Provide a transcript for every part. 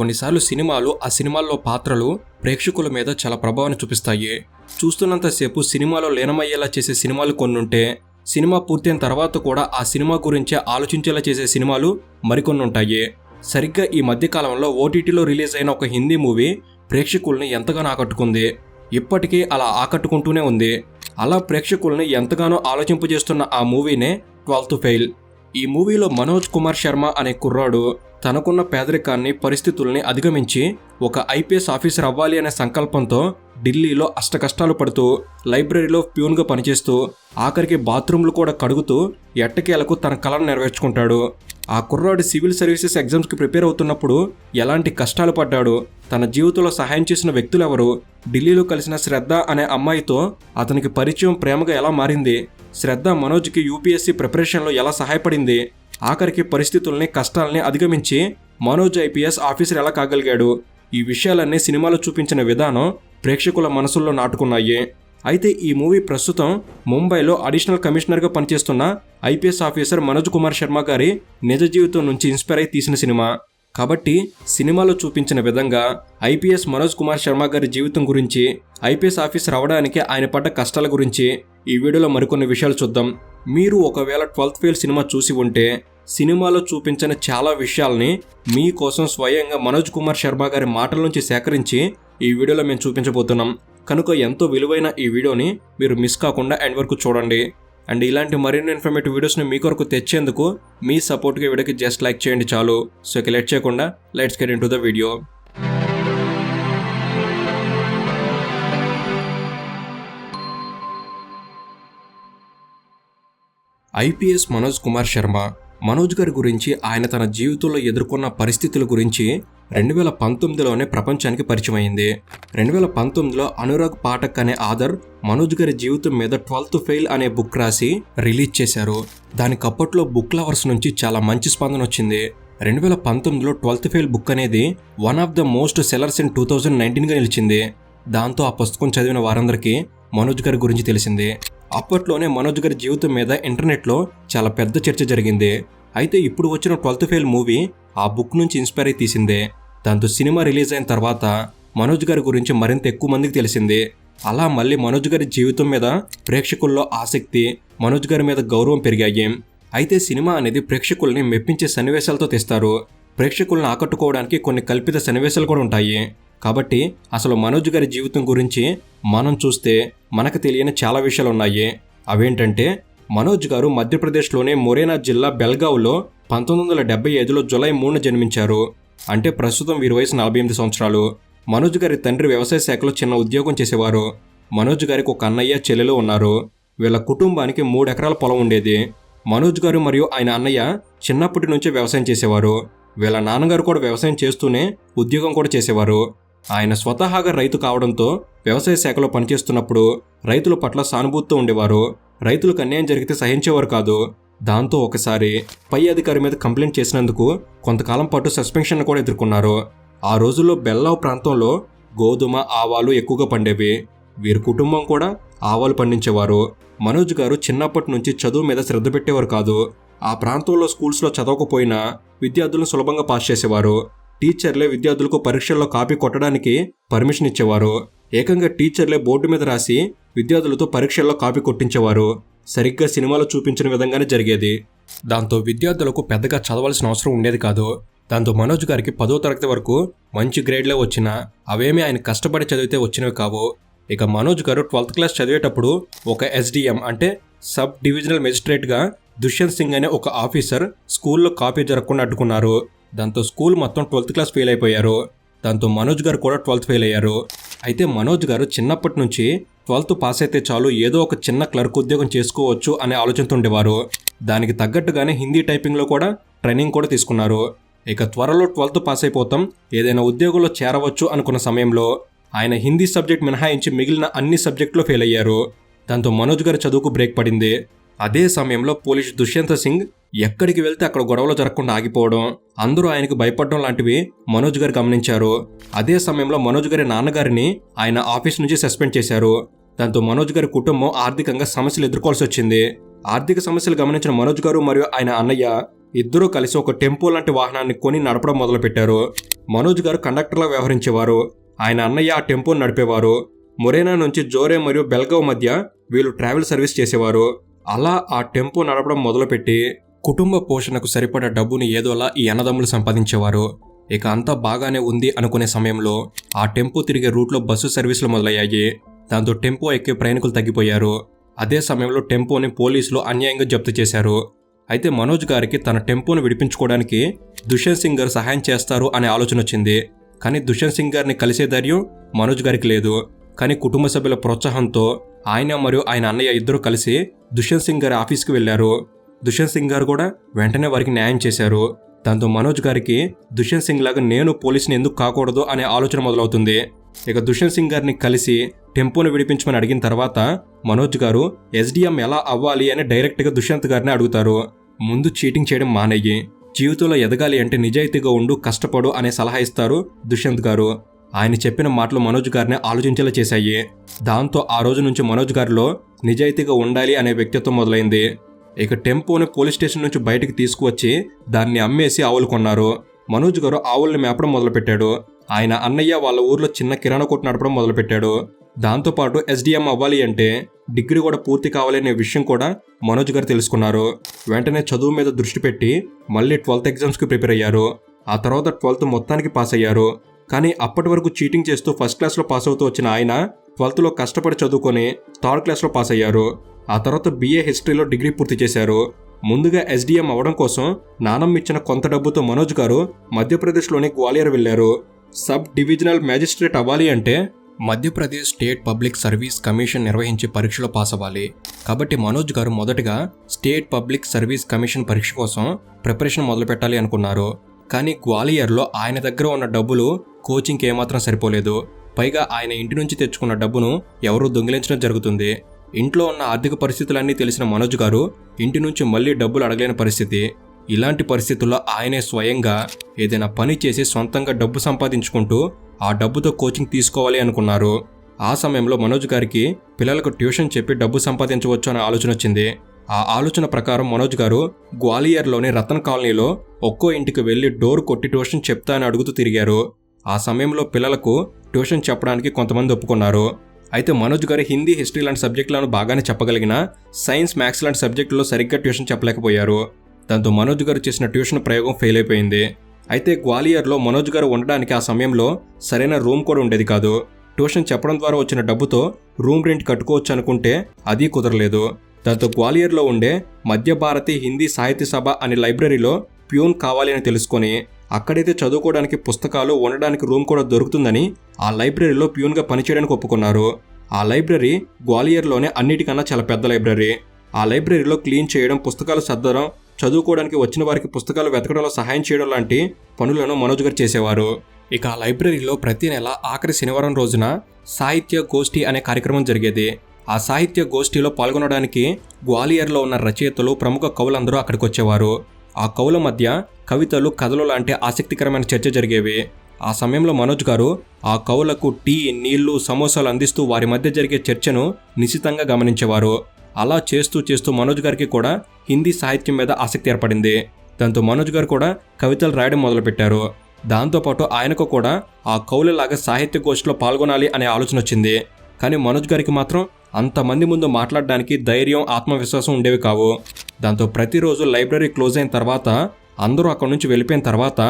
కొన్నిసార్లు సినిమాలు ఆ సినిమాల్లో పాత్రలు ప్రేక్షకుల మీద చాలా ప్రభావాన్ని చూపిస్తాయి. చూస్తున్నంతసేపు సినిమాలో లీనమయ్యేలా చేసే సినిమాలు కొన్నుంటే సినిమా పూర్తయిన తర్వాత కూడా ఆ సినిమా గురించే ఆలోచించేలా చేసే సినిమాలు మరికొన్ని ఉంటాయి సరిగ్గా ఈ మధ్యకాలంలో ఓటీటీలో రిలీజ్ అయిన ఒక హిందీ మూవీ ప్రేక్షకుల్ని ఎంతగానో ఆకట్టుకుంది. ఇప్పటికీ అలా ఆకట్టుకుంటూనే ఉంది. అలా ప్రేక్షకుల్ని ఎంతగానో ఆలోచింపజేస్తున్న ఆ మూవీనే ట్వెల్త్ ఫెయిల్. ఈ మూవీలో మనోజ్ కుమార్ శర్మ అనే కుర్రాడు తనకున్న పేదరికాన్ని పరిస్థితుల్ని అధిగమించి ఒక ఐపీఎస్ ఆఫీసర్ అవ్వాలి అనే సంకల్పంతో ఢిల్లీలో అష్టకష్టాలు పడుతూ లైబ్రరీలో ప్యూన్గా పనిచేస్తూ ఆఖరికి బాత్రూంలు కూడా కడుగుతూ ఎట్టకేలకు తన కళను నెరవేర్చుకుంటాడు. ఆ కుర్రాడు సివిల్ సర్వీసెస్ ఎగ్జామ్స్కి ప్రిపేర్ అవుతున్నప్పుడు ఎలాంటి కష్టాలు పడ్డాడు తన జీవితంలో సహాయం చేసిన వ్యక్తులు ఎవరు ఢిల్లీలో కలిసిన శ్రద్ధ అనే అమ్మాయితో అతనికి పరిచయం ప్రేమగా ఎలా మారింది శ్రద్ధ మనోజ్కి యూపీఎస్సీ ప్రిపరేషన్లో ఎలా సహాయపడింది? ఆఖరికి పరిస్థితుల్ని కష్టాలని అధిగమించి మనోజ్ ఐపీఎస్ ఆఫీసర్ ఎలా కాగలిగాడు? ఈ విషయాలన్నీ సినిమాలో చూపించిన విధానం ప్రేక్షకుల మనసుల్లో నాటుకున్నాయి. అయితే ఈ మూవీ ప్రస్తుతం ముంబైలో అడిషనల్ కమిషనర్గా పనిచేస్తున్న ఐపీఎస్ ఆఫీసర్ మనోజ్ కుమార్ శర్మ గారి నిజ జీవితం నుంచి ఇన్స్పైర్ అయి తీసిన సినిమా. కాబట్టి సినిమాలో చూపించిన విధంగా ఐపీఎస్ మనోజ్ కుమార్ శర్మ గారి జీవితం గురించి ఐపీఎస్ ఆఫీసర్ అవడానికి ఆయన పడ్డ కష్టాల గురించి ఈ వీడియోలో మరికొన్ని విషయాలు చూద్దాం. మీరు ఒకవేళ ట్వెల్త్ ఫెయిల్ సినిమా చూసి ఉంటే సినిమాలో చూపించిన చాలా విషయాల్ని మీకోసం స్వయంగా మనోజ్ కుమార్ శర్మ గారి మాటల నుంచి సేకరించి ఈ వీడియోలో మేము చూపించబోతున్నాం. కనుక ఎంతో విలువైన ఈ వీడియోని మీరు మిస్ కాకుండా ఎండ్ వరకు చూడండి. అండ్ ఇలాంటి మరిన్ని ఇన్ఫర్మేటివ్ వీడియోస్ని మీ కొరకు తెచ్చేందుకు మీ సపోర్ట్గా వీడియోకి జస్ట్ లైక్ చేయండి చాలు. సో ఇక లెట్ చేయకుండా let's get into the video IPS Manoj Kumar Sharma Manoj గారి గురించి ఆయన తన జీవితంలో ఎదుర్కొన్న పరిస్థితుల గురించి రెండు వేల పంతొమ్మిదిలోనే ప్రపంచానికి పరిచయం అయింది రెండు వేల పంతొమ్మిదిలో అనురాగ్ పాఠక్ అనే ఆధర్ మనోజ్ గారి జీవితం మీద ట్వెల్త్ ఫెయిల్ అనే బుక్ రాసి రిలీజ్ చేశారు. దానికి అప్పట్లో బుక్ లవర్స్ నుంచి చాలా మంచి స్పందన వచ్చింది. రెండు వేల పంతొమ్మిదిలో ట్వెల్త్ ఫెయిల్ బుక్ అనేది one of the most sellers in two thousand నైన్టీన్గా నిలిచింది. దాంతో ఆ పుస్తకం చదివిన వారందరికీ మనోజ్ గారి గురించి తెలిసింది. అప్పట్లోనే మనోజ్ గారి జీవితం మీద ఇంటర్నెట్లో చాలా పెద్ద చర్చ జరిగింది. అయితే ఇప్పుడు వచ్చిన ట్వెల్త్ ఫెయిల్ మూవీ ఆ బుక్ నుంచి ఇన్స్పైర్ అయి తీసిందే. దాంతో సినిమా రిలీజ్ అయిన తర్వాత మనోజ్ గారి గురించి మరింత ఎక్కువ మందికి తెలిసింది. అలా మళ్ళీ మనోజ్ గారి జీవితం మీద ప్రేక్షకుల్లో ఆసక్తి మనోజ్ గారి మీద గౌరవం పెరిగాయి. అయితే సినిమా అనేది ప్రేక్షకుల్ని మెప్పించే సన్నివేశాలతో తెస్తారు. ప్రేక్షకుల్ని ఆకట్టుకోవడానికి కొన్ని కల్పిత సన్నివేశాలు కూడా ఉంటాయి. కాబట్టి అసలు మనోజ్ గారి జీవితం గురించి మనం చూస్తే మనకు తెలియని చాలా విషయాలు ఉన్నాయి అవేంటంటే మనోజ్ గారు మధ్యప్రదేశ్లోని మొరేనా జిల్లా బెల్గావ్లో పంతొమ్మిది వందల డెబ్బై ఐదులో జులై మూడున జన్మించారు. అంటే ప్రస్తుతం వీరి వయసు నలభై ఎనిమిది సంవత్సరాలు. మనోజ్ గారి తండ్రి వ్యవసాయ శాఖలో చిన్న ఉద్యోగం చేసేవారు. మనోజ్ గారికి ఒక అన్నయ్య చెల్లెలు ఉన్నారు. వీళ్ళ కుటుంబానికి మూడు ఎకరాల పొలం ఉండేది. మనోజ్ గారు మరియు ఆయన అన్నయ్య చిన్నప్పటి నుంచే వ్యవసాయం చేసేవారు. వీళ్ళ నాన్నగారు కూడా వ్యవసాయం చేస్తూనే ఉద్యోగం కూడా చేసేవారు. ఆయన స్వతహాగా రైతు కావడంతో వ్యవసాయ శాఖలో పనిచేస్తున్నప్పుడు రైతుల పట్ల సానుభూతితో ఉండేవారు. రైతులకు అన్యాయం జరిగితే సహించేవారు కాదు. దాంతో ఒకసారి పై అధికారి మీద కంప్లైంట్ చేసినందుకు కొంతకాలం పాటు సస్పెన్షన్ కూడా ఎదుర్కొన్నారు. ఆ రోజుల్లో బెల్లావ్ ప్రాంతంలో గోధుమ ఆవాలు ఎక్కువగా పండేవి. వీరి కుటుంబం కూడా ఆవాలు పండించేవారు. మనోజ్ గారు చిన్నప్పటి నుంచి చదువు మీద శ్రద్ధ పెట్టేవారు కాదు. ఆ ప్రాంతంలో స్కూల్స్లో చదవకపోయినా విద్యార్థులను సులభంగా పాస్ చేసేవారు. టీచర్లే విద్యార్థులకు పరీక్షల్లో కాపీ కొట్టడానికి పర్మిషన్ ఇచ్చేవారు. ఏకంగా టీచర్లే బోర్డు మీద రాసి విద్యార్థులతో పరీక్షల్లో కాపీ కొట్టించేవారు. సరిగ్గా సినిమాలో చూపించిన విధంగానే జరిగేది. దాంతో విద్యార్థులకు పెద్దగా చదవాల్సిన అవసరం ఉండేది కాదు. దాంతో మనోజ్ గారికి పదో తరగతి వరకు మంచి గ్రేడ్లే వచ్చినా అవేమీ ఆయన కష్టపడి చదివితే వచ్చినవి కావు. ఇక మనోజ్ గారు ట్వెల్త్ క్లాస్ చదివేటప్పుడు ఒక ఎస్డిఎం అంటే సబ్ డివిజనల్ మెజిస్ట్రేట్గా దుష్యంత్ సింగ్ అనే ఒక ఆఫీసర్ స్కూల్లో కాపీ జరగకుండా అడ్డుకున్నారు. దాంతో స్కూల్ మొత్తం ట్వెల్త్ క్లాస్ ఫెయిల్ అయిపోయారు. దాంతో మనోజ్ గారు కూడా ట్వెల్త్ ఫెయిల్ అయ్యారు. అయితే మనోజ్ గారు చిన్నప్పటి నుంచి ట్వెల్త్ పాస్ అయితే చాలు ఏదో ఒక చిన్న క్లర్క్ ఉద్యోగం చేసుకోవచ్చు అనే ఆలోచనతో ఉండేవారు. దానికి తగ్గట్టుగానే హిందీ టైపింగ్లో కూడా ట్రైనింగ్ కూడా తీసుకున్నారు. ఇక త్వరలో ట్వెల్త్ పాస్ అయిపోతాం ఏదైనా ఉద్యోగంలో చేరవచ్చు అనుకున్న సమయంలో ఆయన హిందీ సబ్జెక్ట్ మినహాయించి మిగిలిన అన్ని సబ్జెక్టులో ఫెయిల్ అయ్యారు. దాంతో మనోజ్ గారి చదువుకు బ్రేక్ పడింది. అదే సమయంలో పోలీస్ దుష్యంత్ సింగ్ ఎక్కడికి వెళ్తే అక్కడ గొడవలు జరగకుండా ఆగిపోవడం అందరూ ఆయనకు భయపడడం లాంటివి మనోజ్ గారు గమనించారు. అదే సమయంలో మనోజ్ గారి నాన్నగారిని ఆయన ఆఫీస్ నుంచి సస్పెండ్ చేశారు. దాంతో మనోజ్ గారి కుటుంబం ఆర్థికంగా సమస్యలు ఎదుర్కోవాల్సి వచ్చింది. ఆర్థిక సమస్యలు గమనించిన మనోజ్ గారు మరియు ఆయన అన్నయ్య ఇద్దరూ కలిసి ఒక టెంపో లాంటి వాహనాన్ని కొని నడపడం మొదలుపెట్టారు. మనోజ్ గారు కండక్టర్లా వ్యవహరించేవారు. ఆయన అన్నయ్య ఆ టెంపోను నడిపేవారు. మొరేనా నుంచి జోరే మరియు బెల్గావ్ మధ్య వీళ్ళు ట్రావెల్ సర్వీస్ చేసేవారు. అలా ఆ టెంపో నడపడం మొదలుపెట్టి కుటుంబ పోషణకు సరిపడా డబ్బుని ఏదోలా ఈ అన్నదమ్ములు సంపాదించేవారు. ఇక అంతా బాగానే ఉంది అనుకునే సమయంలో ఆ టెంపో తిరిగే రూట్లో బస్సు సర్వీసులు మొదలయ్యాయి. దాంతో టెంపో ఎక్కే ప్రయాణికులు తగ్గిపోయారు. అదే సమయంలో టెంపోని పోలీసులు అన్యాయంగా జప్తు చేశారు. అయితే మనోజ్ గారికి తన టెంపోను విడిపించుకోవడానికి దుష్యంత్ సింగ్ గారు సహాయం చేస్తారు అనే ఆలోచన వచ్చింది. కానీ దుష్యంత్ సింగ్ గారిని కలిసే ధైర్యం మనోజ్ గారికి లేదు. కానీ కుటుంబ సభ్యుల ప్రోత్సాహంతో ఆయన మరియు ఆయన అన్నయ్య ఇద్దరు కలిసి దుష్యంత్ సింగ్ గారి ఆఫీస్కి వెళ్ళారు దుష్యంత్ సింగ్ గారు కూడా వెంటనే వారికి న్యాయం చేశారు. దాంతో మనోజ్ గారికి దుష్యంత్ సింగ్ లాగా నేను పోలీసుని ఎందుకు కాకూడదు అనే ఆలోచన మొదలవుతుంది. ఇక దుష్యంత్ సింగ్ గారిని కలిసి టెంపోను విడిపించమని అడిగిన తర్వాత మనోజ్ గారు ఎస్డిఎం ఎలా అవ్వాలి అని డైరెక్ట్గా దుష్యంత్ గారిని అడుగుతారు. ముందు చీటింగ్ చేయడం మానేయి. జీవితంలో ఎదగాలి అంటే నిజాయితీగా ఉండు కష్టపడు అనే సలహా ఇస్తారు దుష్యంత్ గారు. ఆయన చెప్పిన మాటలు మనోజ్ గారిని ఆలోచించేలా చేశాయి. దాంతో ఆ రోజు నుంచి మనోజ్ గారిలో నిజాయితీగా ఉండాలి అనే వ్యక్తిత్వం మొదలైంది. ఇక టెంపోని పోలీస్ స్టేషన్ నుంచి బయటికి తీసుకువచ్చి దాన్ని అమ్మేసి ఆవులు కొన్నారు. మనోజ్ గారు ఆవుల్ని మేపడం మొదలుపెట్టాడు. ఆయన అన్నయ్య వాళ్ళ ఊర్లో చిన్న కిరాణా కొట్టు నడపడం మొదలుపెట్టాడు. దాంతోపాటు ఎస్డిఎం అవ్వాలి అంటే డిగ్రీ కూడా పూర్తి కావాలనే విషయం కూడా మనోజ్ గారు తెలుసుకున్నారు. వెంటనే చదువు మీద దృష్టి పెట్టి మళ్ళీ ట్వెల్త్ ఎగ్జామ్స్కి ప్రిపేర్ అయ్యారు. ఆ తర్వాత ట్వెల్త్ మొత్తానికి పాస్ అయ్యారు. కానీ అప్పటి వరకు చీటింగ్ చేస్తూ ఫస్ట్ క్లాస్లో పాస్ అవుతూ వచ్చిన ఆయన ట్వెల్త్లో కష్టపడి చదువుకొని థర్డ్ క్లాస్లో పాస్ అయ్యారు. ఆ తర్వాత బీఏ హిస్టరీలో డిగ్రీ పూర్తి చేశారు. ముందుగా ఎస్డిఎం అవ్వడం కోసం నానమ్మ ఇచ్చిన కొంత డబ్బుతో మనోజ్ గారు మధ్యప్రదేశ్లోని గ్వాలియర్ వెళ్ళారు సబ్ డివిజనల్ మ్యాజిస్ట్రేట్ అవ్వాలి అంటే Madhya Pradesh state public service commission నిర్వహించే పరీక్షలో పాస్ అవ్వాలి. కాబట్టి మనోజ్ గారు మొదటగా స్టేట్ పబ్లిక్ సర్వీస్ కమిషన్ పరీక్ష కోసం ప్రిపరేషన్ మొదలుపెట్టాలి అనుకున్నారు. కానీ గ్వాలియర్లో ఆయన దగ్గర ఉన్న డబ్బులు కోచింగ్కి ఏమాత్రం సరిపోలేదు. పైగా ఆయన ఇంటి నుంచి తెచ్చుకున్న డబ్బును ఎవరూ దొంగిలించడం జరుగుతుంది. ఇంట్లో ఉన్న ఆర్థిక పరిస్థితులన్నీ తెలిసిన మనోజ్ గారు ఇంటి నుంచి మళ్ళీ డబ్బులు అడగలేని పరిస్థితి. ఇలాంటి పరిస్థితుల్లో ఆయనే స్వయంగా ఏదైనా పని చేసి సొంతంగా డబ్బు సంపాదించుకుంటూ ఆ డబ్బుతో కోచింగ్ తీసుకోవాలి అనుకున్నారు. ఆ సమయంలో మనోజ్ గారికి పిల్లలకు ట్యూషన్ చెప్పి డబ్బు సంపాదించవచ్చు అనే ఆలోచన వచ్చింది. ఆ ఆలోచన ప్రకారం మనోజ్ గారు గ్వాలియర్లోని రతన్ కాలనీలో ఒక్కో ఇంటికి వెళ్ళి డోర్ కొట్టి ట్యూషన్ చెప్తా అని అడుగుతూ తిరిగారు. ఆ సమయంలో పిల్లలకు ట్యూషన్ చెప్పడానికి కొంతమంది ఒప్పుకున్నారు. అయితే మనోజ్ గారు హిందీ హిస్టరీ లాంటి సబ్జెక్టులను బాగానే చెప్పగలిగిన సైన్స్ మ్యాథ్స్ లాంటి సబ్జెక్టులో సరిగ్గా ట్యూషన్ చెప్పలేకపోయారు. దాంతో మనోజ్ గారు చేసిన ట్యూషన్ ప్రయోగం ఫెయిల్ అయిపోయింది. అయితే గ్వాలియర్లో మనోజ్ గారు ఉండడానికి ఆ సమయంలో సరైన రూమ్ కూడా ఉండేది కాదు. ట్యూషన్ చెప్పడం ద్వారా వచ్చిన డబ్బుతో రూమ్ రెంట్ కట్టుకోవచ్చు అనుకుంటే అది కుదరలేదు. దాంతో గ్వాలియర్లో ఉండే మధ్య భారతి హిందీ సాహిత్య సభ అనే లైబ్రరీలో ప్యూన్ కావాలి అని తెలుసుకొని అక్కడైతే చదువుకోవడానికి పుస్తకాలు ఉండడానికి రూమ్ కూడా దొరుకుతుందని ఆ లైబ్రరీలో ప్యూన్గా పనిచేయడానికి ఒప్పుకున్నారు. ఆ లైబ్రరీ గ్వాలియర్లోనే అన్నిటికన్నా చాలా పెద్ద లైబ్రరీ. ఆ లైబ్రరీలో క్లీన్ చేయడం పుస్తకాలు సర్దడం చదువుకోవడానికి వచ్చిన వారికి పుస్తకాలు వెతకడంలో సహాయం చేయడం లాంటి పనులను మనోజ్ గారు చేసేవారు. ఇక ఆ లైబ్రరీలో ప్రతి నెల ఆఖరి శనివారం రోజున సాహిత్య గోష్ఠి అనే కార్యక్రమం జరిగేది. ఆ సాహిత్య గోష్ఠిలో పాల్గొనడానికి గ్వాలియర్లో ఉన్న రచయితలు ప్రముఖ కవులందరూ అక్కడికి వచ్చేవారు ఆ కవుల మధ్య కవితలు కథలు లాంటి ఆసక్తికరమైన చర్చ జరిగేవి. ఆ సమయంలో మనోజ్ గారు ఆ కవులకు టీ నీళ్ళు సమోసాలు అందిస్తూ వారి మధ్య జరిగే చర్చను నిశితంగా గమనించేవారు. అలా చేస్తూ చేస్తూ మనోజ్ గారికి కూడా హిందీ సాహిత్యం మీద ఆసక్తి ఏర్పడింది. దాంతో మనోజ్ గారు కూడా కవితలు రాయడం మొదలుపెట్టారు. దాంతోపాటు ఆయనకు కూడా ఆ కవులలాగా సాహిత్య గోష్ఠిలో పాల్గొనాలి అనే ఆలోచన వచ్చింది. కానీ మనోజ్ గారికి మాత్రం అంతమంది ముందు మాట్లాడడానికి ధైర్యం ఆత్మవిశ్వాసం ఉండేవి కావు. దాంతో ప్రతిరోజు లైబ్రరీ క్లోజ్ అయిన తర్వాత అందరూ అక్కడి నుంచి వెళ్ళిపోయిన తర్వాత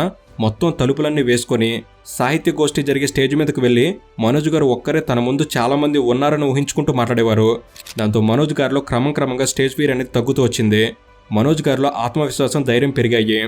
మొత్తం తలుపులన్నీ వేసుకొని సాహిత్య గోష్ఠి జరిగే స్టేజ్ మీదకు వెళ్ళి మనోజ్ గారు ఒక్కరే తన ముందు చాలామంది ఉన్నారని ఊహించుకుంటూ మాట్లాడేవారు. దాంతో మనోజ్ గారిలో క్రమం క్రమంగా స్టేజ్ ఫీర్ అనేది తగ్గుతూ వచ్చింది. మనోజ్ గారిలో ఆత్మవిశ్వాసం ధైర్యం పెరిగాయి.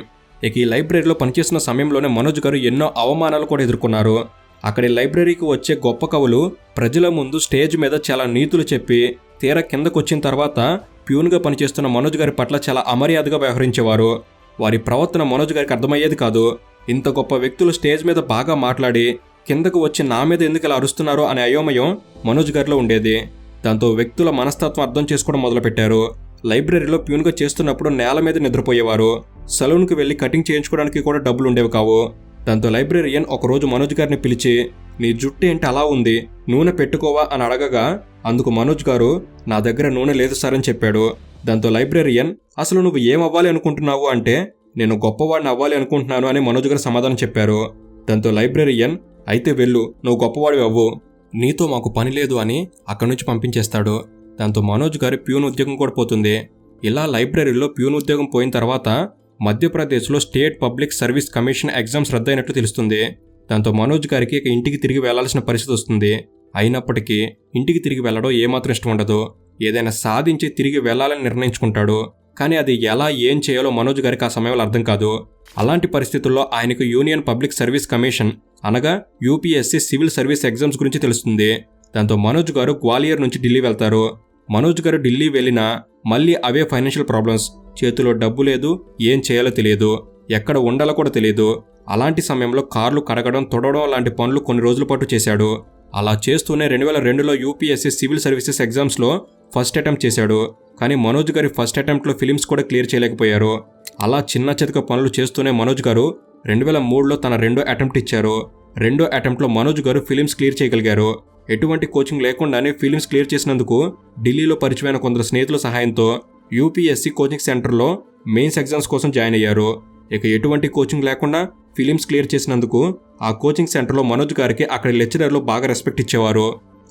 ఇక ఈ లైబ్రరీలో పనిచేసిన సమయంలోనే మనోజ్ గారు ఎన్నో అవమానాలు కూడా ఎదుర్కొన్నారు. అక్కడి లైబ్రరీకి వచ్చే గొప్ప కవులు ప్రజల ముందు స్టేజ్ మీద చాలా నీతులు చెప్పి తీర కిందకొచ్చిన తర్వాత ప్యూన్గా పనిచేస్తున్న మనోజ్ గారి పట్ల చాలా అమర్యాదగా వ్యవహరించేవారు. వారి ప్రవర్తన మనోజ్ గారికి అర్థమయ్యేది కాదు. ఇంత గొప్ప వ్యక్తులు స్టేజ్ మీద బాగా మాట్లాడి కిందకు వచ్చి నా మీద ఎందుకు ఇలా అరుస్తున్నారో అనే అయోమయం మనోజ్ గారిలో ఉండేది. దాంతో వ్యక్తుల మనస్తత్వం అర్థం చేసుకోవడం మొదలుపెట్టారు. లైబ్రరీలో ప్యూన్గా చేస్తున్నప్పుడు నేల మీద నిద్రపోయేవారు. సలూన్కి వెళ్ళి కటింగ్ చేయించుకోవడానికి కూడా డబ్బులు ఉండేవి కావు. దాంతో లైబ్రరీయన్ ఒకరోజు మనోజ్ గారిని పిలిచి నీ జుట్టు ఏంటి అలా ఉంది? నూనె పెట్టుకోవా? అని అడగగా అందుకు మనోజ్ గారు నా దగ్గర నూనె లేదు సార్ అని చెప్పాడు. దాంతో లైబ్రరీయన్ అసలు నువ్వు ఏం అవ్వాలి అనుకుంటున్నావు అంటే నేను గొప్పవాడిని అవ్వాలి అనుకుంటున్నాను అని మనోజ్ గారు సమాధానం చెప్పారు. దాంతో లైబ్రరీయన్ అయితే వెళ్ళు నువ్వు గొప్పవాడివి అవ్వు. నీతో మాకు పని లేదు అని అక్కడి నుంచి పంపించేస్తాడు. దాంతో మనోజ్ గారి ప్యూన్ ఉద్యోగం కూడా పోతుంది. ఇలా లైబ్రరీలో ప్యూన్ ఉద్యోగం పోయిన తర్వాత మధ్యప్రదేశ్లో state public service commission exams రద్దయినట్లు తెలుస్తుంది. దాంతో మనోజ్ గారికి ఇక ఇంటికి తిరిగి వెళ్ళాల్సిన పరిస్థితి వస్తుంది. అయినప్పటికీ ఇంటికి తిరిగి వెళ్ళడం ఏమాత్రం ఇష్టం ఉండదు. ఏదైనా సాధించి తిరిగి వెళ్ళాలని నిర్ణయించుకుంటాడు. కానీ అది ఎలా ఏం చేయాలో మనోజ్ గారికి ఆ సమయంలో అర్థం కాదు. అలాంటి పరిస్థితుల్లో ఆయనకు యూనియన్ పబ్లిక్ సర్వీస్ కమిషన్ అనగా యూపీఎస్సీ సివిల్ సర్వీస్ ఎగ్జామ్స్ గురించి తెలుస్తుంది. దాంతో మనోజ్ గారు గ్వాలియర్ నుంచి ఢిల్లీ వెళ్తారు. మనోజ్ గారు ఢిల్లీ వెళ్ళినా మళ్ళీ అవే ఫైనాన్షియల్ ప్రాబ్లమ్స్. చేతిలో డబ్బు లేదు ఏం చేయాలో తెలియదు ఎక్కడ ఉండాలో కూడా తెలియదు. అలాంటి సమయంలో కార్లు కడగడం తొడవడం లాంటి పనులు కొన్ని రోజుల పాటు చేశాడు. అలా చేస్తూనే రెండు వేల రెండులో యూపీఎస్సీ సివిల్ సర్వీసెస్ ఎగ్జామ్స్లో ఫస్ట్ అటెంప్ట్ చేశాడు. కానీ మనోజ్ గారి ఫస్ట్ అటెంప్ట్లో ఫిలిమ్స్ కూడా క్లియర్ చేయలేకపోయారు. అలా చిన్న చితక పనులు చేస్తూనే మనోజ్ గారు రెండు వేల మూడులో తన రెండో అటెంప్ట్ ఇచ్చారు. రెండో అటెంప్ట్లో మనోజ్ గారు ఫిలిమ్స్ క్లియర్ చేయగలిగారు. ఎటువంటి కోచింగ్ లేకుండానే ఫిలిమ్స్ క్లియర్ చేసినందుకు ఢిల్లీలో పరిచయమైన కొందరు స్నేహితుల సహాయంతో యూపీఎస్సీ కోచింగ్ సెంటర్లో మెయిన్స్ ఎగ్జామ్స్ కోసం జాయిన్ అయ్యారు. ఇక ఎటువంటి కోచింగ్ లేకుండా ఫిలిమ్స్ క్లియర్ చేసినందుకు ఆ కోచింగ్ సెంటర్లో మనోజ్ గారికి అక్కడి లెక్చరర్లు బాగా రెస్పెక్ట్ ఇచ్చేవారు.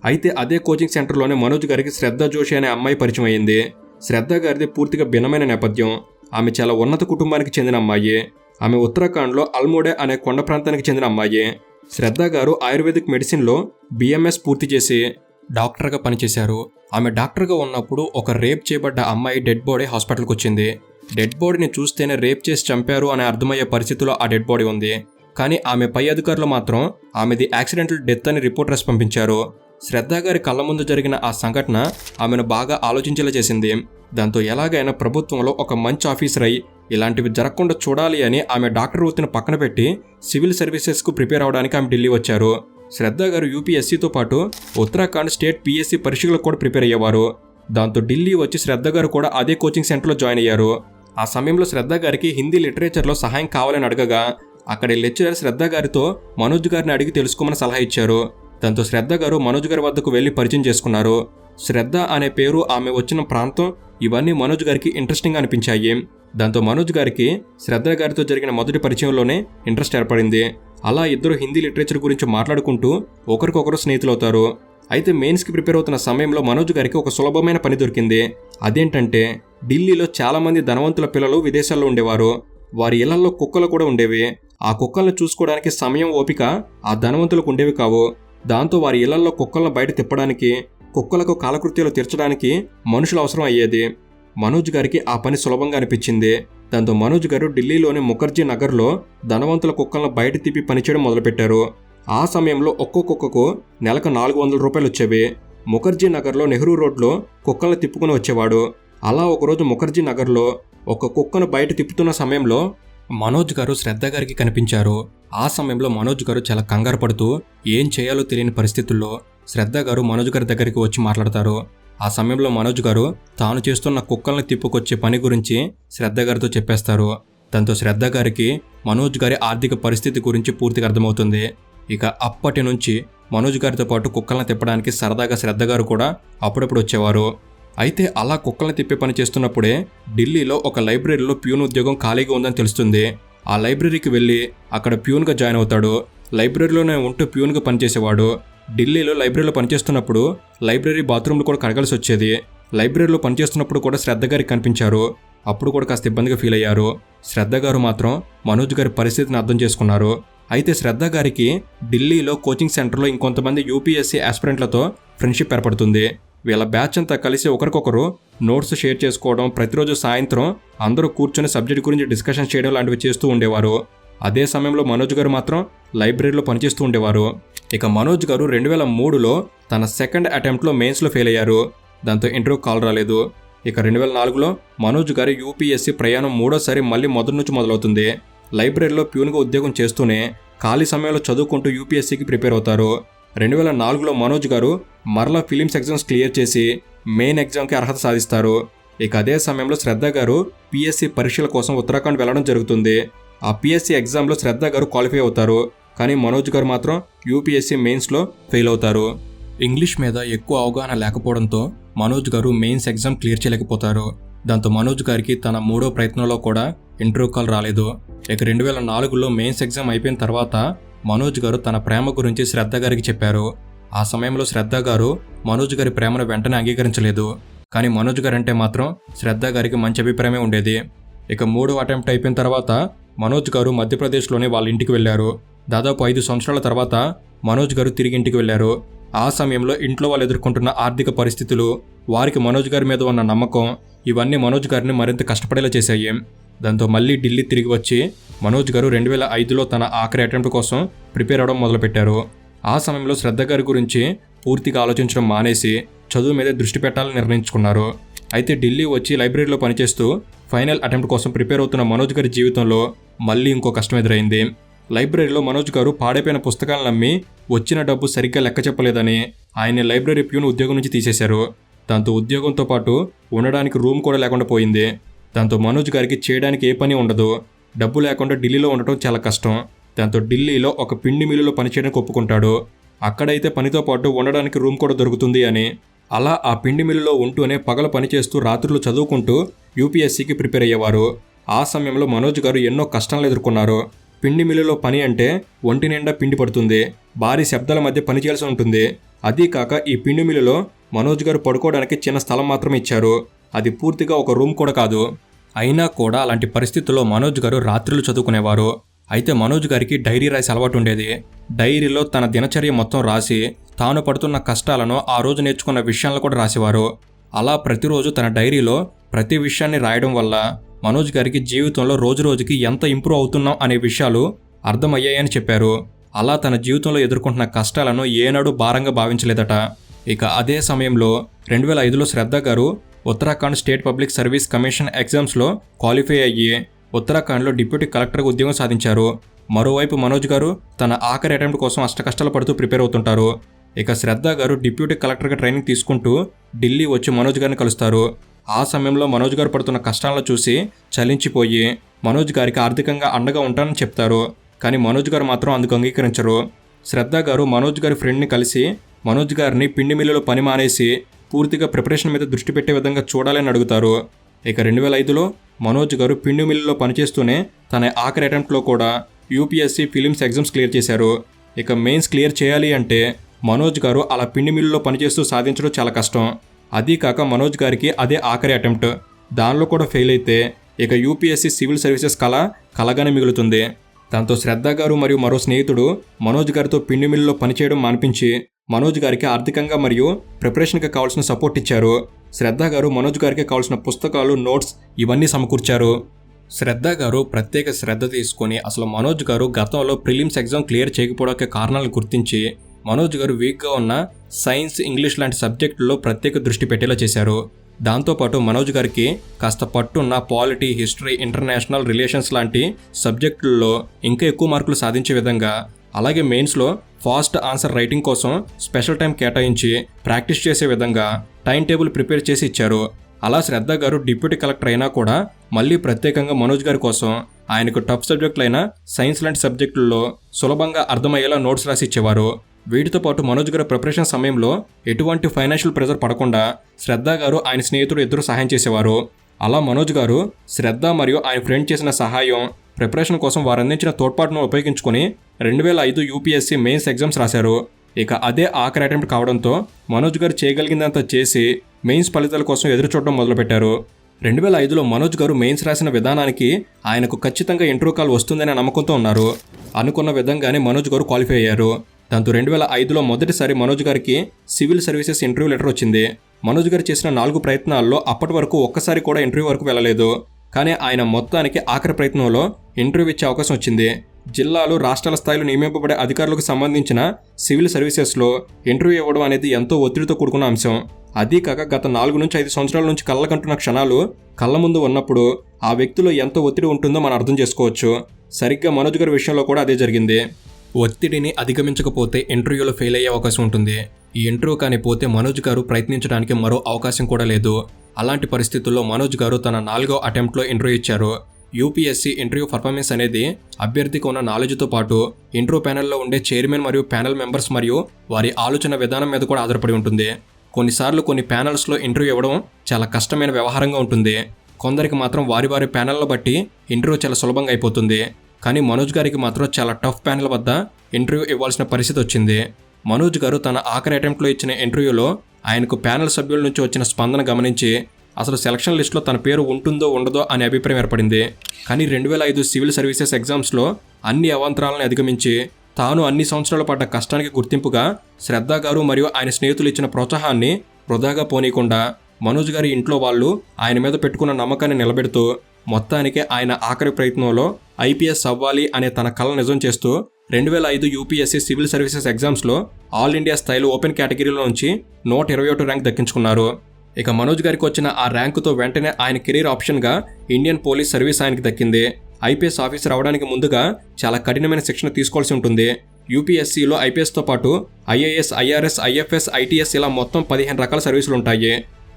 అయితే అదే కోచింగ్ సెంటర్లోనే మనోజ్ గారికి శ్రద్ధ జోషి అనే అమ్మాయి పరిచయం అయింది. శ్రద్ధ గారిది పూర్తిగా భిన్నమైన నేపథ్యం. ఆమె చాలా ఉన్నత కుటుంబానికి చెందిన అమ్మాయి. ఆమె ఉత్తరాఖండ్లో అల్మోడే అనే కొండ ప్రాంతానికి చెందిన అమ్మాయి. శ్రద్ధ గారు ఆయుర్వేదిక్ మెడిసిన్లో బిఎంఎస్ పూర్తి చేసి డాక్టర్గా పనిచేశారు. ఆమె డాక్టర్గా ఉన్నప్పుడు ఒక రేప్ చేయబడ్డ అమ్మాయి డెడ్ బాడీ హాస్పిటల్కి వచ్చింది. డెడ్ బాడీని చూస్తేనే రేప్ చేసి చంపారు అనే అర్థమయ్యే పరిస్థితిలో ఆ డెడ్ బాడీ ఉంది. కానీ ఆమె పై అధికారులు మాత్రం ఆమెది యాక్సిడెంటల్ డెత్ అని రిపోర్ట్ రాసి పంపించారు. శ్రద్ధ గారి కళ్ళ ముందు జరిగిన ఆ సంఘటన ఆమెను బాగా ఆలోచించేలా చేసింది. దాంతో ఎలాగైనా ప్రభుత్వంలో ఒక మంచి ఆఫీసర్ అయి ఇలాంటివి జరగకుండా చూడాలి అని ఆమె డాక్టర్ వృత్తిని పక్కన పెట్టి సివిల్ సర్వీసెస్కు ప్రిపేర్ అవడానికి ఆమె ఢిల్లీ వచ్చారు. శ్రద్ధ గారు యూపీఎస్సీతో పాటు ఉత్తరాఖండ్ స్టేట్ పిఎస్సీ పరీక్షలకు కూడా ప్రిపేర్ అయ్యేవారు. దాంతో ఢిల్లీ వచ్చి శ్రద్ధ గారు కూడా అదే కోచింగ్ సెంటర్లో జాయిన్ అయ్యారు. ఆ సమయంలో శ్రద్ధ గారికి హిందీ లిటరేచర్లో సహాయం కావాలని అడగగా అక్కడి లెక్చరర్ శ్రద్ధ గారితో మనోజ్ గారిని అడిగి తెలుసుకోమని సలహా ఇచ్చారు. దాంతో శ్రద్ధ గారు మనోజ్ గారి వద్దకు వెళ్ళి పరిచయం చేసుకున్నారు. శ్రద్ధ అనే పేరు ఆమె వచ్చిన ప్రాంతం ఇవన్నీ మనోజ్ గారికి ఇంట్రెస్టింగ్ అనిపించాయి. దాంతో మనోజ్ గారికి శ్రద్ధ గారితో జరిగిన మొదటి పరిచయంలోనే ఇంట్రెస్ట్ ఏర్పడింది. అలా ఇద్దరు హిందీ లిటరేచర్ గురించి మాట్లాడుకుంటూ ఒకరికొకరు స్నేహితులవుతారు. అయితే మెయిన్స్కి ప్రిపేర్ అవుతున్న సమయంలో మనోజ్ గారికి ఒక సులభమైన పని దొరికింది. అదేంటంటే ఢిల్లీలో చాలామంది ధనవంతుల పిల్లలు విదేశాల్లో ఉండేవారు. వారి ఇళ్ళలో కుక్కలు కూడా ఉండేవి. ఆ కుక్కలను చూసుకోవడానికి సమయం ఓపిక ఆ ధనవంతులకు ఉండేవి కావు. దాంతో వారి ఇళ్ళలో కుక్కలను బయట తిప్పడానికి కుక్కలకు కాలకృత్యాలు తీర్చడానికి మనుషులు అవసరం అయ్యేది. మనోజ్ గారికి ఆ పని సులభంగా అనిపించింది. దాంతో మనోజ్ గారు ఢిల్లీలోని ముఖర్జీ నగర్లో ధనవంతుల కుక్కలను బయట తిప్పి పనిచేయడం మొదలుపెట్టారు. ఆ సమయంలో ఒక్కో కుక్కకు నెలకు నాలుగు వందల రూపాయలు వచ్చేవి. ముఖర్జీ నగర్లో నెహ్రూ రోడ్లో కుక్కలను తిప్పుకుని వచ్చేవాడు. అలా ఒకరోజు ముఖర్జీ నగర్లో ఒక కుక్కను బయట తిప్పుతున్న సమయంలో మనోజ్ గారు శ్రద్ధ గారికి కనిపించారు. ఆ సమయంలో మనోజ్ గారు చాలా కంగారు పడుతూ ఏం చేయాలో తెలియని పరిస్థితుల్లో శ్రద్ధ గారు మనోజ్ గారి దగ్గరికి వచ్చి మాట్లాడతారు. ఆ సమయంలో మనోజ్ గారు తాను చేస్తున్న కుక్కల్ని తిప్పుకొచ్చే పని గురించి శ్రద్ధ గారితో చెప్పేస్తారు. దాంతో శ్రద్ధ గారికి మనోజ్ గారి ఆర్థిక పరిస్థితి గురించి పూర్తిగా అర్థమవుతుంది. ఇక అప్పటి నుంచి మనోజ్ గారితో పాటు కుక్కల్ని తిప్పడానికి సరదాగా శ్రద్ధ గారు కూడా అప్పుడప్పుడు వచ్చేవారు. అయితే అలా కుక్కల్ని తిప్పే పని చేస్తున్నప్పుడే ఢిల్లీలో ఒక లైబ్రరీలో ప్యూన్ ఉద్యోగం ఖాళీగా ఉందని తెలుస్తుంది. ఆ లైబ్రరీకి వెళ్ళి అక్కడ ప్యూన్గా జాయిన్ అవుతాడు. లైబ్రరీలోనే ఉంటూ ప్యూన్గా పనిచేసేవాడు. ఢిల్లీలో లైబ్రరీలో పనిచేస్తున్నప్పుడు లైబ్రరీ బాత్రూమ్లు కూడా కడగాల్సి వచ్చేది. లైబ్రరీలో పనిచేస్తున్నప్పుడు కూడా శ్రద్ధ గారికి కనిపించారు. అప్పుడు కూడా కాస్త ఇబ్బందిగా ఫీల్ అయ్యారు. శ్రద్ధ గారు మాత్రం మనోజ్ గారి పరిస్థితిని అర్థం చేసుకున్నారు. అయితే శ్రద్ధ గారికి ఢిల్లీలో కోచింగ్ సెంటర్లో ఇంకొంతమంది యూపీఎస్సీ ఆస్పిరెంట్లతో ఫ్రెండ్షిప్ ఏర్పడుతుంది. వీళ్ళ బ్యాచ్ అంతా కలిసి ఒకరికొకరు నోట్స్ షేర్ చేసుకోవడం ప్రతిరోజు సాయంత్రం అందరూ కూర్చొని సబ్జెక్ట్ గురించి డిస్కషన్ చేయడం లాంటివి చేస్తూ ఉండేవారు. అదే సమయంలో మనోజ్ గారు మాత్రం లైబ్రరీలో పనిచేస్తూ ఉండేవారు. ఇక మనోజ్ గారు రెండు వేల మూడులో తన సెకండ్ అటెంప్ట్లో మెయిన్స్లో ఫెయిల్ అయ్యారు. దాంతో ఇంటర్వ్యూ కాల్ రాలేదు. ఇక రెండు వేల నాలుగులో మనోజ్ గారి యూపీఎస్సీ ప్రయాణం మూడోసారి మళ్ళీ మొదటి నుంచి మొదలవుతుంది. లైబ్రరీలో ప్యూన్గా ఉద్యోగం చేస్తూనే ఖాళీ సమయంలో చదువుకుంటూ యూపీఎస్సీకి ప్రిపేర్ అవుతారు. రెండు వేల నాలుగులో మనోజ్ గారు మరలా ఫిలిమ్స్ ఎగ్జామ్స్ క్లియర్ చేసి మెయిన్ ఎగ్జామ్కి అర్హత సాధిస్తారు. ఇక అదే సమయంలో శ్రద్ధ గారు పిఎస్సి పరీక్షల కోసం ఉత్తరాఖండ్ వెళ్ళడం జరుగుతుంది. ఆ పిఎస్సి ఎగ్జామ్లో శ్రద్ధ గారు క్వాలిఫై అవుతారు. కానీ మనోజ్ గారు మాత్రం యూపీఎస్సీ మెయిన్స్లో ఫెయిల్ అవుతారు. ఇంగ్లీష్ మీద ఎక్కువ అవగాహన లేకపోవడంతో మనోజ్ గారు మెయిన్స్ ఎగ్జామ్ క్లియర్ చేయలేకపోతారు. దాంతో మనోజ్ గారికి తన మూడో ప్రయత్నంలో కూడా ఇంటర్వ్యూ కాల్ రాలేదు. ఇక రెండు వేల నాలుగులో మెయిన్స్ ఎగ్జామ్ అయిపోయిన తర్వాత మనోజ్ గారు తన ప్రేమ గురించి శ్రద్ధ గారికి చెప్పారు. ఆ సమయంలో శ్రద్ధ గారు మనోజ్ గారి ప్రేమను వెంటనే అంగీకరించలేదు. కానీ మనోజ్ గారు అంటే మాత్రం శ్రద్ధ గారికి మంచి అభిప్రాయమే ఉండేది. ఇక మూడో అటెంప్ట్ అయిపోయిన తర్వాత మనోజ్ గారు మధ్యప్రదేశ్లోనే వాళ్ళ ఇంటికి వెళ్ళారు. దాదాపు ఐదు సంవత్సరాల తర్వాత మనోజ్ గారు తిరిగి ఇంటికి వెళ్ళారు. ఆ సమయంలో ఇంట్లో వాళ్ళు ఎదుర్కొంటున్న ఆర్థిక పరిస్థితులు వారికి మనోజ్ గారి మీద ఉన్న నమ్మకం ఇవన్నీ మనోజ్ గారిని మరింత కష్టపడేలా చేశాయి. దాంతో మళ్ళీ ఢిల్లీ తిరిగి వచ్చి మనోజ్ గారు రెండు వేల ఐదులో తన ఆఖరి అటెంప్ట్ కోసం ప్రిపేర్ అవడం మొదలుపెట్టారు. ఆ సమయంలో శ్రద్ధ గారి గురించి పూర్తిగా ఆలోచించడం మానేసి చదువు మీద దృష్టి పెట్టాలని నిర్ణయించుకున్నారు. అయితే ఢిల్లీ వచ్చి లైబ్రరీలో పనిచేస్తూ ఫైనల్ అటెంప్ట్ కోసం ప్రిపేర్ అవుతున్న మనోజ్ గారి జీవితంలో మళ్ళీ ఇంకో కష్టం ఎదురైంది. లైబ్రరీలో మనోజ్ గారు పాడైపోయిన పుస్తకాలను నమ్మి వచ్చిన డబ్బు సరిగ్గా లెక్క చెప్పలేదని ఆయన లైబ్రరీ ప్యూన్ ఉద్యోగం నుంచి తీసేశారు. దాంతో ఉద్యోగంతో పాటు ఉండడానికి రూమ్ కూడా లేకుండా పోయింది. దాంతో మనోజ్ గారికి చేయడానికి ఏ పని ఉండదు. డబ్బు లేకుండా ఢిల్లీలో ఉండటం చాలా కష్టం. దాంతో ఢిల్లీలో ఒక పిండి మిల్లులో పనిచేయడానికి ఒప్పుకుంటాడు. అక్కడైతే పనితో పాటు ఉండడానికి రూమ్ కూడా దొరుకుతుంది అని. అలా ఆ పిండి మిల్లులో ఉంటూనే పగల పనిచేస్తూ రాత్రులు చదువుకుంటూ యూపీఎస్సీకి ప్రిపేర్ అయ్యేవారు. ఆ సమయంలో మనోజ్ గారు ఎన్నో కష్టాలు ఎదుర్కొన్నారు. పిండి మిల్లులో పని అంటే ఒంటి నిండా పిండి పడుతుంది. భారీ శబ్దాల మధ్య పని చేయాల్సి ఉంటుంది. అదీ కాక ఈ పిండి మిల్లులో మనోజ్ గారు పడుకోవడానికి చిన్న స్థలం మాత్రమే ఇచ్చారు. అది పూర్తిగా ఒక రూమ్ కూడా కాదు. అయినా కూడా అలాంటి పరిస్థితుల్లో మనోజ్ గారు రాత్రులు చదువుకునేవారు. అయితే మనోజ్ గారికి డైరీ రాసి అలవాటు ఉండేది. డైరీలో తన దినచర్య మొత్తం రాసి తాను పడుతున్న కష్టాలను ఆ రోజు నేర్చుకున్న విషయాలను కూడా రాసేవారు. అలా ప్రతిరోజు తన డైరీలో ప్రతి విషయాన్ని రాయడం వల్ల మనోజ్ గారికి జీవితంలో రోజు రోజుకి ఎంత ఇంప్రూవ్ అవుతున్నాం అనే విషయాలు అర్థమయ్యాయని చెప్పారు. అలా తన జీవితంలో ఎదుర్కొంటున్న కష్టాలను ఏనాడు భారంగా భావించలేదట. ఇక అదే సమయంలో రెండు వేల ఐదులో శ్రద్ధ గారు Uttarakhand state public service commission ఎగ్జామ్స్లో క్వాలిఫై అయ్యి ఉత్తరాఖండ్లో డిప్యూటీ కలెక్టర్గా ఉద్యోగం సాధించారు. మరోవైపు మనోజ్ గారు తన ఆఖరి అటెంప్ట్ కోసం అష్టకష్టాలు పడుతూ ప్రిపేర్ అవుతుంటారు. ఇక శ్రద్ధ గారు డిప్యూటీ కలెక్టర్గా ట్రైనింగ్ తీసుకుంటూ ఢిల్లీ వచ్చి మనోజ్ గారిని కలుస్తారు. ఆ సమయంలో మనోజ్ గారు పడుతున్న కష్టాలను చూసి చలించిపోయి మనోజ్ గారికి ఆర్థికంగా అండగా ఉంటానని చెప్తారు. కానీ మనోజ్ గారు మాత్రం అందుకు అంగీకరించరు. శ్రద్ధ గారు మనోజ్ గారి ఫ్రెండ్ని కలిసి మనోజ్ గారిని పిండి మిల్లులో పని మానేసి పూర్తిగా ప్రిపరేషన్ మీద దృష్టి పెట్టే విధంగా చూడాలని అడుగుతారు. ఇక రెండు వేల ఐదులో మనోజ్ గారు పిండి మిల్లులో పనిచేస్తూనే తన ఆఖరి అటెంప్ట్లో కూడా యూపీఎస్సీ ఫిలిమ్స్ ఎగ్జామ్స్ క్లియర్ చేశారు. ఇక మెయిన్స్ క్లియర్ చేయాలి అంటే మనోజ్ గారు అలా పిండి మిల్లులో పనిచేస్తూ సాధించడం చాలా కష్టం. అదీ కాక మనోజ్ గారికి అదే ఆఖరి అటెంప్ట్. దానిలో కూడా ఫెయిల్ అయితే ఇక యూపీఎస్సీ సివిల్ సర్వీసెస్ కళ కలగానే మిగులుతుంది. దాంతో శ్రద్ధ గారు మరియు మరో స్నేహితుడు మనోజ్ గారితో పిండి మిల్లులో పనిచేయడం మానిపించి మనోజ్ గారికి ఆర్థికంగా మరియు ప్రిపరేషన్కి కావాల్సిన సపోర్ట్ ఇచ్చారు. శ్రద్ధ గారు మనోజ్ గారికి కావాల్సిన పుస్తకాలు నోట్స్ ఇవన్నీ సమకూర్చారు. శ్రద్ధ గారు ప్రత్యేక శ్రద్ధ తీసుకొని అసలు మనోజ్ గారు గతంలో ప్రిలిమ్స్ ఎగ్జామ్ క్లియర్ చేయకపోవడానికి కారణాలను గుర్తించి మనోజ్ గారు వీక్గా ఉన్న సైన్స్ ఇంగ్లీష్ లాంటి సబ్జెక్టుల్లో ప్రత్యేక దృష్టి పెట్టేలా చేశారు. దాంతోపాటు మనోజ్ గారికి కాస్త పట్టున్న పాలిటీ హిస్టరీ ఇంటర్నేషనల్ రిలేషన్స్ లాంటి సబ్జెక్టుల్లో ఇంకా ఎక్కువ మార్కులు సాధించే విధంగా అలాగే మెయిన్స్లో ఫాస్ట్ ఆన్సర్ రైటింగ్ కోసం స్పెషల్ టైం కేటాయించి ప్రాక్టీస్ చేసే విధంగా టైం టేబుల్ ప్రిపేర్ చేసి ఇచ్చారు. అలా శ్రద్ధ గారు డిప్యూటీ కలెక్టర్ అయినా కూడా మళ్ళీ ప్రత్యేకంగా మనోజ్ గారి కోసం ఆయనకు టఫ్ సబ్జెక్టులైన సైన్స్ లాంటి సబ్జెక్టుల్లో సులభంగా అర్థమయ్యేలా నోట్స్ రాసి ఇచ్చేవారు. వీటితో పాటు మనోజ్ గారి ప్రిపరేషన్ సమయంలో ఎటువంటి ఫైనాన్షియల్ ప్రెజర్ పడకుండా శ్రద్ధ గారు ఆయన స్నేహితుడు ఇద్దరు సహాయం చేసేవారు. అలా మనోజ్ గారు శ్రద్ధ మరియు ఆయన ఫ్రెండ్ చేసిన సహాయం ప్రిపరేషన్ కోసం వారు అందించిన తోడ్పాటును ఉపయోగించుకొని రెండు వేల ఐదు యూపీఎస్సీ మెయిన్స్ ఎగ్జామ్స్ రాశారు. ఇక అదే ఆఖరి అటెంప్ట్ కావడంతో మనోజ్ గారు చేయగలిగినంత చేసి మెయిన్స్ ఫలితాల కోసం ఎదురు చూడడం మొదలుపెట్టారు. రెండు వేల ఐదులో మనోజ్ గారు మెయిన్స్ రాసిన విధానానికి ఆయనకు ఖచ్చితంగా ఇంటర్వ్యూ కాల్ వస్తుందనే నమ్మకంతో ఉన్నారు. అనుకున్న విధంగానే మనోజ్ గారు క్వాలిఫై అయ్యారు. దాంతో రెండు వేల ఐదులో మొదటిసారి మనోజ్ గారికి సివిల్ సర్వీసెస్ ఇంటర్వ్యూ లెటర్ వచ్చింది. మనోజ్ గారు చేసిన నాలుగు ప్రయత్నాల్లో అప్పటి వరకు ఒక్కసారి కూడా ఇంటర్వ్యూ వరకు వెళ్ళలేదు. కానీ ఆయన మొత్తానికి ఆఖరి ప్రయత్నంలో ఇంటర్వ్యూ ఇచ్చే అవకాశం వచ్చింది. జిల్లాలు రాష్ట్రాల స్థాయిలో నియమింపబడే అధికారులకు సంబంధించిన సివిల్ సర్వీసెస్లో ఇంటర్వ్యూ ఇవ్వడం అనేది ఎంతో ఒత్తిడితో కూడుకున్న అంశం. అదీ కాక గత నాలుగు నుంచి ఐదు సంవత్సరాల నుంచి కళ్ళకంటున్న క్షణాలు కళ్ళ ముందు ఉన్నప్పుడు ఆ వ్యక్తిలో ఎంత ఒత్తిడి ఉంటుందో మనం అర్థం చేసుకోవచ్చు. సరిగ్గా మనోజ్ గారి విషయంలో కూడా అదే జరిగింది. ఒత్తిడిని అధిగమించకపోతే ఇంటర్వ్యూలో ఫెయిల్ అయ్యే అవకాశం ఉంటుంది. ఈ ఇంటర్వ్యూ కానీ పోతే మనోజ్ గారు ప్రయత్నించడానికి మరో అవకాశం కూడా లేదు. అలాంటి పరిస్థితుల్లో మనోజ్ గారు తన నాలుగో అటెంప్ట్లో ఇంటర్వ్యూ ఇచ్చారు. యూపీఎస్సీ ఇంటర్వ్యూ పర్ఫార్మెన్స్ అనేది అభ్యర్థికి ఉన్న నాలెడ్జ్తో పాటు ఇంటర్వ్యూ ప్యానెల్లో ఉండే చైర్మన్ మరియు ప్యానెల్ మెంబర్స్ మరియు వారి ఆలోచన విధానం మీద కూడా ఆధారపడి ఉంటుంది. కొన్నిసార్లు కొన్ని ప్యానెల్స్లో ఇంటర్వ్యూ ఇవ్వడం చాలా కష్టమైన వ్యవహారంగా ఉంటుంది. కొందరికి మాత్రం వారి వారి ప్యానెల్ని బట్టి ఇంటర్వ్యూ చాలా సులభంగా అయిపోతుంది. కానీ మనోజ్ గారికి మాత్రం చాలా టఫ్ ప్యానెల్ వద్ద ఇంటర్వ్యూ ఇవ్వాల్సిన పరిస్థితి వచ్చింది. మనోజ్ గారు తన ఆఖరి అటెంప్ట్లో ఇచ్చిన ఇంటర్వ్యూలో ఆయనకు ప్యానెల్ సభ్యుల నుంచి వచ్చిన స్పందన గమనించి అసలు సెలక్షన్ లిస్టులో తన పేరు ఉంటుందో ఉండదో అనే అభిప్రాయం ఏర్పడింది. కానీ రెండు వేల ఐదు సివిల్ సర్వీసెస్ ఎగ్జామ్స్లో అన్ని అవాంతరాలను అధిగమించి తాను అన్ని సంవత్సరాలు పడ్డ కష్టానికి గుర్తింపుగా శ్రద్ధ గారు మరియు ఆయన స్నేహితులు ఇచ్చిన ప్రోత్సాహాన్ని వృధాగా పోనీయకుండా మనోజ్ గారి ఇంట్లో వాళ్ళు ఆయన మీద పెట్టుకున్న నమ్మకాన్ని నిలబెడుతూ మొత్తానికి ఆయన ఆఖరి ప్రయత్నంలో ఐపీఎస్ అవ్వాలి అనే తన కళ నిజం చేస్తూ రెండు వేల ఐదు యూపీఎస్సీ సివిల్ సర్వీసెస్ ఎగ్జామ్స్లో ఆల్ ఇండియా స్థాయిలో ఓపెన్ కేటగిరీలో నుంచి నూట ఇరవై ఒకటి ర్యాంక్ దక్కించుకున్నారు. ఇక మనోజ్ గారికి వచ్చిన ఆ ర్యాంకుతో వెంటనే ఆయన కెరీర్ ఆప్షన్గా ఇండియన్ పోలీస్ సర్వీస్ ఆయనకి దక్కింది. ఐపీఎస్ ఆఫీసర్ అవడానికి ముందుగా చాలా కఠినమైన శిక్షణ తీసుకోవాల్సి ఉంటుంది. యూపీఎస్సీలో ఐపీఎస్తో పాటు ఐఏఎస్ ఐఆర్ఎస్ ఐఎఫ్ఎస్ ఐటీఎస్ ఇలా మొత్తం పదిహేను రకాల సర్వీసులు ఉంటాయి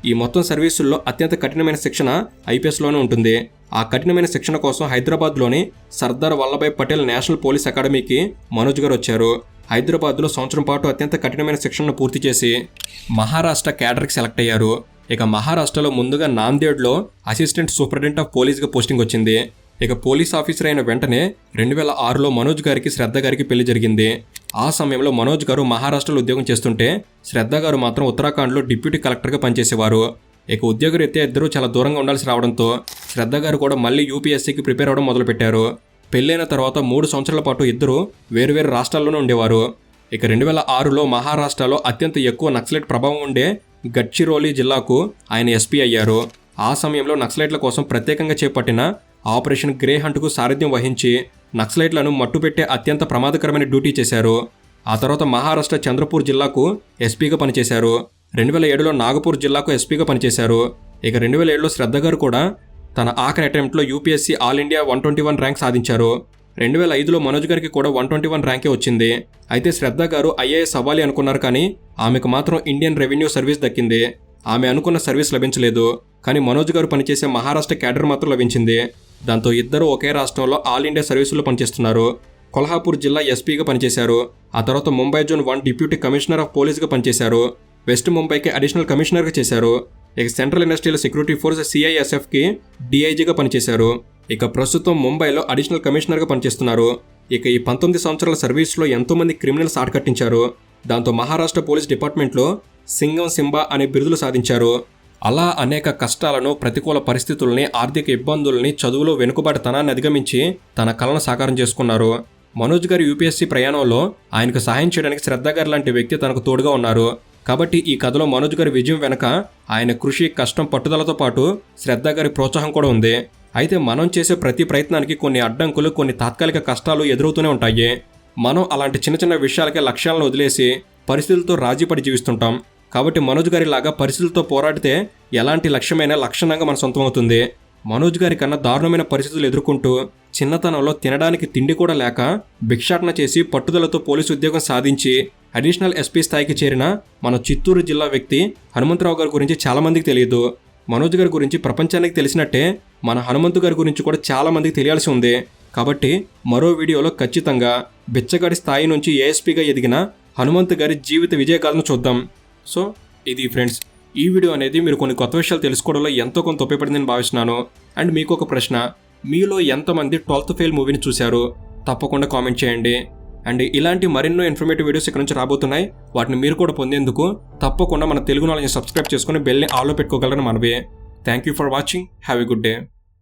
ఈ మొత్తం సర్వీసుల్లో అత్యంత కఠినమైన శిక్షణ ఐపీఎస్లోనే ఉంటుంది. ఆ కఠినమైన శిక్షణ కోసం హైదరాబాద్లోని సర్దార్ వల్లభాయ్ పటేల్ నేషనల్ పోలీస్ అకాడమీకి మనోజ్ గారు వచ్చారు. హైదరాబాద్లో సంవత్సరం పాటు అత్యంత కఠినమైన శిక్షణను పూర్తి చేసి మహారాష్ట్ర క్యాడర్కి సెలెక్ట్ అయ్యారు. ఇక మహారాష్ట్రలో ముందుగా నాందేడ్లో అసిస్టెంట్ సూపరింటెండెంట్ ఆఫ్ పోలీస్గా పోస్టింగ్ వచ్చింది. ఇక పోలీస్ ఆఫీసర్ అయిన వెంటనే రెండు వేల ఆరులో మనోజ్ గారికి శ్రద్ధ గారికి పెళ్ళి జరిగింది. ఆ సమయంలో మనోజ్ గారు మహారాష్ట్రలో ఉద్యోగం చేస్తుంటే శ్రద్ధ గారు మాత్రం ఉత్తరాఖండ్లో డిప్యూటీ కలెక్టర్గా పనిచేసేవారు. ఇక ఉద్యోగరీత్యా ఇద్దరూ చాలా దూరంగా ఉండాల్సి రావడంతో శ్రద్ధ గారు కూడా మళ్ళీ యూపీఎస్సీకి ప్రిపేర్ అవ్వడం మొదలుపెట్టారు. పెళ్ళైన తర్వాత మూడు సంవత్సరాల పాటు ఇద్దరు వేరువేరు రాష్ట్రాల్లోనే ఉండేవారు. ఇక రెండు వేల ఆరులో మహారాష్ట్రలో అత్యంత ఎక్కువ నక్సలైట్ ప్రభావం ఉండే గడ్చిరోలి జిల్లాకు ఆయన ఎస్పీ అయ్యారు. ఆ సమయంలో నక్సలైట్ల కోసం ప్రత్యేకంగా చేపట్టిన ఆపరేషన్ గ్రే హంట్కు సారథ్యం వహించి నక్సలైట్లను మట్టుపెట్టే అత్యంత ప్రమాదకరమైన డ్యూటీ చేశారు. ఆ తర్వాత మహారాష్ట్ర చంద్రపూర్ జిల్లాకు ఎస్పీగా పనిచేశారు. రెండు వేల ఏడులో నాగపూర్ జిల్లాకు ఎస్పీగా పనిచేశారు. ఇక రెండు వేల ఏడులో శ్రద్ధ గారు కూడా తన ఆఖరి అటెంప్ట్లో UPSC all India one twenty one rank సాధించారు. రెండు వేల ఐదులో మనోజ్ గారికి కూడా వన్ ట్వంటీ వన్ ర్యాంకే వచ్చింది. అయితే శ్రద్ధ గారు ఐఏఎస్ అవ్వాలి అనుకున్నారు కానీ ఆమెకు మాత్రం ఇండియన్ రెవెన్యూ సర్వీస్ దక్కింది. ఆమె అనుకున్న సర్వీస్ లభించలేదు. కానీ మనోజ్ గారు పనిచేసే మహారాష్ట్ర క్యాడర్ మాత్రం లభించింది. దాంతో ఇద్దరు ఒకే రాష్ట్రంలో ఆల్ ఇండియా సర్వీసులో పనిచేస్తున్నారు. కొల్హాపూర్ జిల్లా ఎస్పీగా పనిచేశారు. ఆ తర్వాత Mumbai zone one deputy commissioner of పోలీస్గా పనిచేశారు. వెస్ట్ ముంబైకి అడిషనల్ కమిషనర్గా చేశారు. ఇక సెంట్రల్ ఇండస్ట్రియల్ సెక్యూరిటీ ఫోర్స్ సిఐఎస్ఎఫ్కి డిఐజీగా పనిచేశారు. ఇక ప్రస్తుతం ముంబైలో అడిషనల్ కమిషనర్గా పనిచేస్తున్నారు. ఇక ఈ పంతొమ్మిది సంవత్సరాల సర్వీస్లో ఎంతోమంది క్రిమినల్స్ ఆటకట్టించారు. దాంతో మహారాష్ట్ర పోలీస్ డిపార్ట్మెంట్లో సింగం సింబా అనే బిరుదులు సాధించారు. అలా అనేక కష్టాలను ప్రతికూల పరిస్థితుల్ని ఆర్థిక ఇబ్బందుల్ని చదువులో వెనుకబాటుతనాన్ని అధిగమించి తన కలను సాకారం చేసుకున్నారు. మనోజ్ గారి యూపీఎస్సీ ప్రయాణంలో ఆయనకు సహాయం చేయడానికి శ్రద్ధ గారు లాంటి వ్యక్తి తనకు తోడుగా ఉన్నారు. కాబట్టి ఈ కథలో మనోజ్ గారి విజయం వెనక ఆయన కృషి కష్టం పట్టుదలతో పాటు శ్రద్ధ గారి ప్రోత్సాహం కూడా ఉంది. అయితే మనం చేసే ప్రతి ప్రయత్నానికి కొన్ని అడ్డంకులు కొన్ని తాత్కాలిక కష్టాలు ఎదురవుతూనే ఉంటాయి. మనం అలాంటి చిన్న చిన్న విషయాలకే లక్ష్యాలను వదిలేసి పరిస్థితులతో రాజీపడి జీవిస్తుంటాం. కాబట్టి మనోజ్ గారి లాగా పరిస్థితులతో పోరాడితే ఎలాంటి లక్ష్యమైనా లక్షణంగా మన సొంతం అవుతుంది మనోజ్ గారి కన్నా దారుణమైన పరిస్థితులు ఎదుర్కొంటూ చిన్నతనంలో తినడానికి తిండి కూడా లేక భిక్షాటన చేసి పట్టుదలతో పోలీసు ఉద్యోగం సాధించి అడిషనల్ ఎస్పీ స్థాయికి చేరిన మన చిత్తూరు జిల్లా వ్యక్తి హనుమంతరావు గారి గురించి చాలామందికి తెలియదు. మనోజ్ గారి గురించి ప్రపంచానికి తెలిసినట్టే మన హనుమంతు గారి గురించి కూడా చాలా మందికి తెలియాల్సి ఉంది. కాబట్టి మరో వీడియోలో ఖచ్చితంగా బిచ్చగాడి స్థాయి నుంచి ఏఎస్పీగా ఎదిగిన హనుమంతు గారి జీవిత విజయగాథను చూద్దాం. సో ఇది ఫ్రెండ్స్ ఈ వీడియో అనేది మీరు కొన్ని కొత్త విషయాలు తెలుసుకోవడంలో ఎంతో కొంత ఉపయోగపడిందని భావిస్తున్నాను. అండ్ మీకు ఒక ప్రశ్న మీలో ఎంతమంది ట్వెల్త్ ఫెయిల్ మూవీని చూశారు? తప్పకుండా కామెంట్ చేయండి. అండ్ ఇలాంటి మరెన్నో ఇన్ఫర్మేటివ్ వీడియోస్ ఇక్కడ నుంచి రాబోతున్నాయి. వాటిని మీరు కూడా పొందేందుకు తప్పకుండా మన తెలుగు నాలెడ్జ్ సబ్స్క్రైబ్ చేసుకుని బెల్ని ఆల్లో పెట్టుకోగలరని మనవే. Thank you for watching. Have a good day.